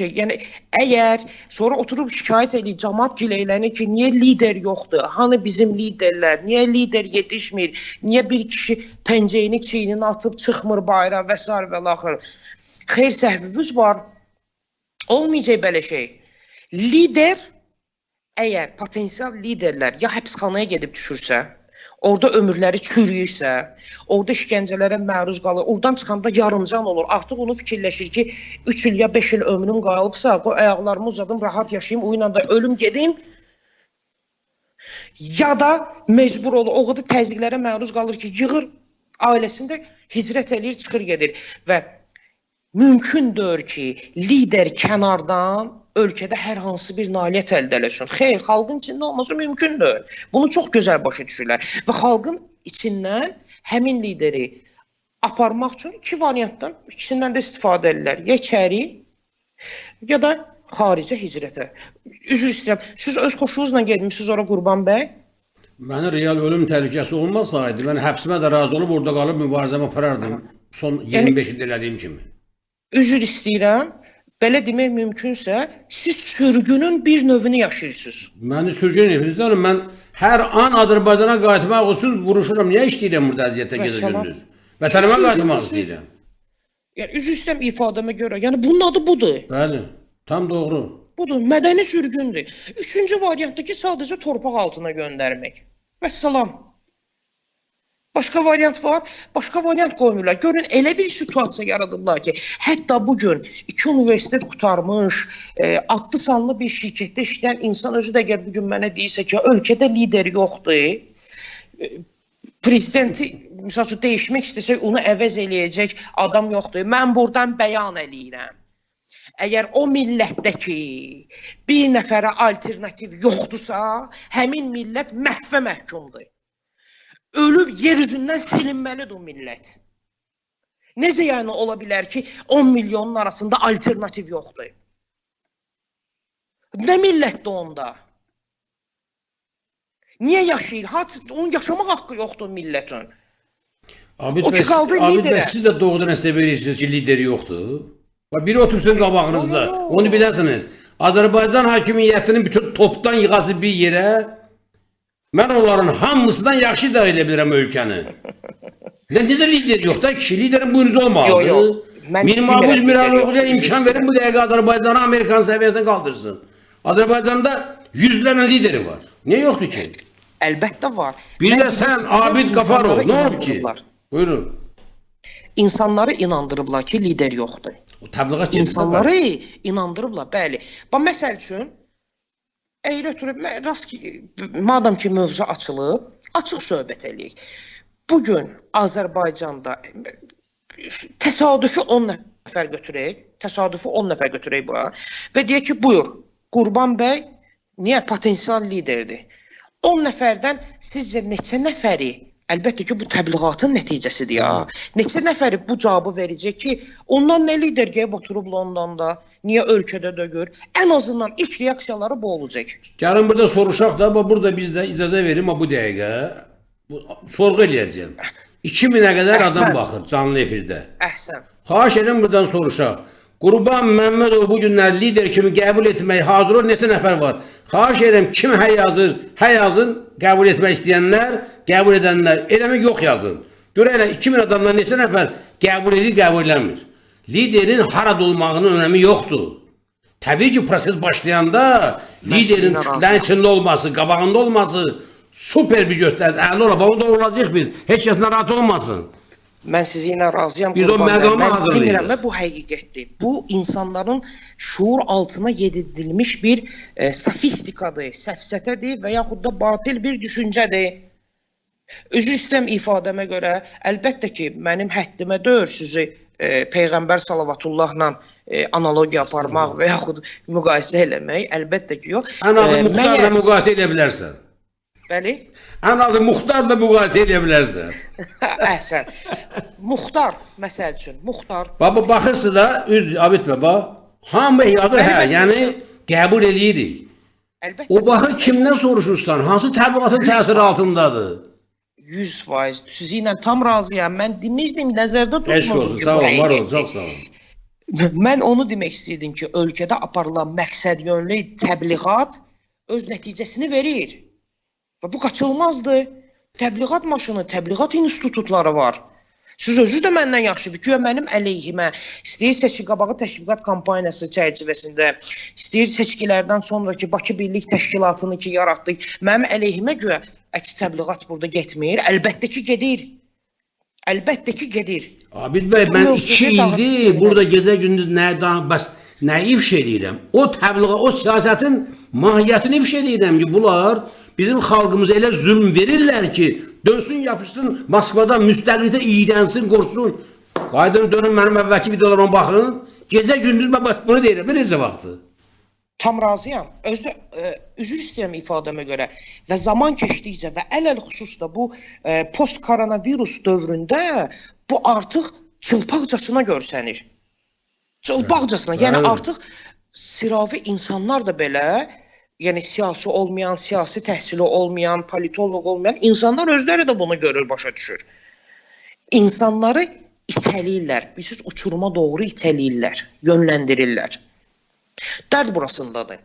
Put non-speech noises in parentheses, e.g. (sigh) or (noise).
şey. Yəni əgər sonra oturub şikayət edir cəmaət gileylənir ki, niyə lider yoxdur? Hani bizim liderlər? Niyə lider yetişmir? Niyə bir kişi pəncəyini çiyninə atıb çıxmır bayıra və s. və laxır? Xeyr səhviniz var. Olmayacaq belə şey. Lider əgər potensial liderlər ya həbsxanaya gedib düşürsə, orada ömürləri çürüyürsə, orada işgəncələrə məruz qalır, oradan çıxanda yarımcan olur. Artıq onu fikirləşir ki, 3 il ya 5 il ömrüm qalıbsa, qoy ayaqlarımı uzadım, rahat yaşayım, o ilə də ölüm gedim. Ya da məcbur olur, o qədər təzyiqlərə məruz qalır ki, yığır ailəsində hicrət eləyir, çıxır gedir və mümkündür ki, lider kənardan ölkədə hər hansı bir nailiyyət əldə eləsin. Xeyr, xalqın içində olması mümkündür. Bunu çox gözəl başa düşürlər və xalqın içindən həmin lideri aparmaq üçün iki variantdan ikisindən də istifadə edirlər. Ya içəri, ya da xaricə hicrətə. Üzr istəyirəm. Siz öz xoşunuzla getmisiniz ora Qurban bəy? Mənə real ölüm təhlükəsi olmasaydı, mən həbsimə də razı olub orada qalıb mübarizəmi aparardım. Son 25 ildə elədiyim kimi. Üzr istəyirəm. Belə demək mümkünsə, siz sürgünün bir növünü yaşayırsınız. Məni sürgün edirlər. Mən hər an Azərbaycana qayıtmaq üçün vuruşuram. Niyə işləyirəm burada əziyyətə gecə gündüz? Vətənimə qayıtmaq istəyirəm. Yəni üzr istəyirəm ifadəmə görə. Yəni bunun adı budur. Bəli, tam doğru. Budur, mədəni sürgündür. Üçüncü variantda ki, sadəcə torpaq altına göndərmək. Vəssalam. Başqa variant var, başqa variant qoymurlar. Görün elə bir situasiya yaradıblar ki, hətta bu gün iki universitet qurtarmış, e, adlı sanlı bir şirkətdə işləyən insan özü də əgər bu gün mənə deyirsə ki, ölkədə lider yoxdur, e, prezidenti məsəl üçün dəyişmək istəsək onu əvəz eləyəcək adam yoxdur. Mən burdan bəyan eləyirəm. Əgər o millətdəki bir nəfərə alternativ yoxdursa, həmin millət məhvə məhkumdur. Ölüb yer üzündən silinməlidir o millət. Necə yəni ola bilər ki, 10 milyonun arasında alternativ yoxdur? Nə millətdir onda? Niyə yaşayır? Haç onun yaşamaq haqqı yoxdur millətin. Abid O ki qaldı liderə. siz də doğrudan əsəb verirsiniz ki, lideri yoxdur. Bax biri otursun qabağınızda. Onu biləsiniz. Azərbaycan hakimiyyətinin bütün topdan yığası bir yerə mən onların hamısından yaxşı idarə edə bilirəm ölkəni. (laughs) Nə necə lider yox da kişi liderin buyruğu olmalıdır. Yo, yo. Mən Mir Mahmud Miraloğlu'ya imkan verin bu dəqiqə Azərbaycanı Amerikan səviyyəsinə qaldırsın. Azərbaycanda yüzlərlə lideri var. Niyə yoxdur ki? Əlbəttə var. Bir Mən də sən Abid Qafarov nə olub ki? Buyurun. İnsanları inandırıblar ki, lider yoxdur. O təbliğat. İnsanları inandırıblar, bəli. Bax məsəl üçün əyri mən rast ki, madam ki mövzu açılıb, açıq söhbət eləyək. Bu gün Azərbaycanda təsadüfi 10 nəfər götürək, təsadüfi 10 nəfər götürək bura və deyək ki, buyur, Qurban bəy niyə potensial liderdir? 10 nəfərdən sizcə neçə nəfəri Əlbəttə ki, bu təbliğatın nəticəsidir ya. Neçə nəfəri bu cavabı verəcək ki, ondan nə lider gəlib oturub Londonda, niyə ölkədə dögür? Ən azından ilk reaksiyaları bu olacaq. Gəlin burada soruşaq da, burada biz də icazə verim bu dəqiqə bu sorğu eləyəcəm. 2000-ə qədər Əhsən. adam baxır canlı efirdə. Əhsən. Xahiş edirəm buradan soruşaq. Qurban Məmmədov bu günlər lider kimi qəbul etmək hazır ol neçə nəfər var? Xahiş edirəm kim hə yazır, hə yazın, qəbul etmək istəyənlər, qəbul edənlər, eləmək yox yazın. Görək 2000 adamdan neçə nəfər qəbul edir, qəbul eləmir. Liderin harada olmağının önəmi yoxdur. Təbii ki, proses başlayanda liderin kütlənin içində olması, qabağında olması super bir göstərici. Əla ola, onu da olacaq biz. Heç kəs narahat olmasın. Mən razıyam. Biz o Qurban bəy. məqamı Mən hazırlayırıq. demirəm və bu həqiqətdir. Bu insanların şuur altına yedirilmiş bir e, sofistikadır, səfsətədir və yaxud da batil bir düşüncədir. Üzr istəyirəm ifadəmə görə, əlbəttə ki, mənim həddimə deyil sizi e, Peyğəmbər sallavatullahla e, analogiya aparmaq və yaxud müqayisə eləmək, əlbəttə ki, yox. Ən azı E, muxtarla məgər- müqayisə edə bilərsən. Bəli. Ən azı muxtarla müqayisə edə bilərsən. (laughs) Əhsən. Muxtar məsəl üçün, Muxtar Baba baxırsa da üz Abid baba hamı yazır hə, yəni qəbul eləyirik. əlbəttə O baxır kimdən soruşursan, hansı təbliğatın təsiri altındadır? 100% sizinlə tam razıyam. Mən demişdim nəzərdə tutmadım. Eşq olsun, sağ olun, var həqiqətdir. çox sağ olun. (laughs) Mən onu demək istəyirdim ki, ölkədə aparılan məqsədyönlü təbliğat öz nəticəsini verir. Və bu qaçılmazdır. Təbliğat maşını, təbliğat institutları var. Siz özünüz də məndən yaxşıdır ki, mənim əleyhimə istəyir seçki qabağı təşviqat kampaniyası çərçivəsində, istəyir seçkilərdən sonraki Bakı Birlik Təşkilatını ki yaratdıq, mənim əleyhimə görə əks təbliğat burada getmir. Əlbəttə ki gedir. Əlbəttə ki gedir. Abid bəy, Bu mən mövzuda 2 dağıtıb ildir burada gecə gündüz nə bəs nə ifş edirəm? O təbliğat, o siyasətin mahiyyətini ifş edirəm ki, bunlar bizim xalqımıza elə zülm verirlər ki, dönsün yapışsın Moskvadan müstəqillikdə iyrənsin, qorxsun. Qaydın dönün mənim əvvəlki videolarıma baxın. Gecə gündüz mən bunu deyirəm. Necə vaxtı? Tam razıyam. Özdə ə, üzr istəyirəm ifadəmə görə və zaman keçdikcə və ələl xüsusda bu ə, post koronavirus dövründə bu artıq çılpaqcasına görsənir. Çılpaqcasına. Yəni artıq sıravi insanlar da belə, yəni siyasi olmayan, siyasi təhsili olmayan, politoloq olmayan insanlar özləri də bunu görür, başa düşür. İnsanları itələyirlər. Bilirsiniz, uçuruma doğru itələyirlər, yönləndirirlər. Dərd burasındadır.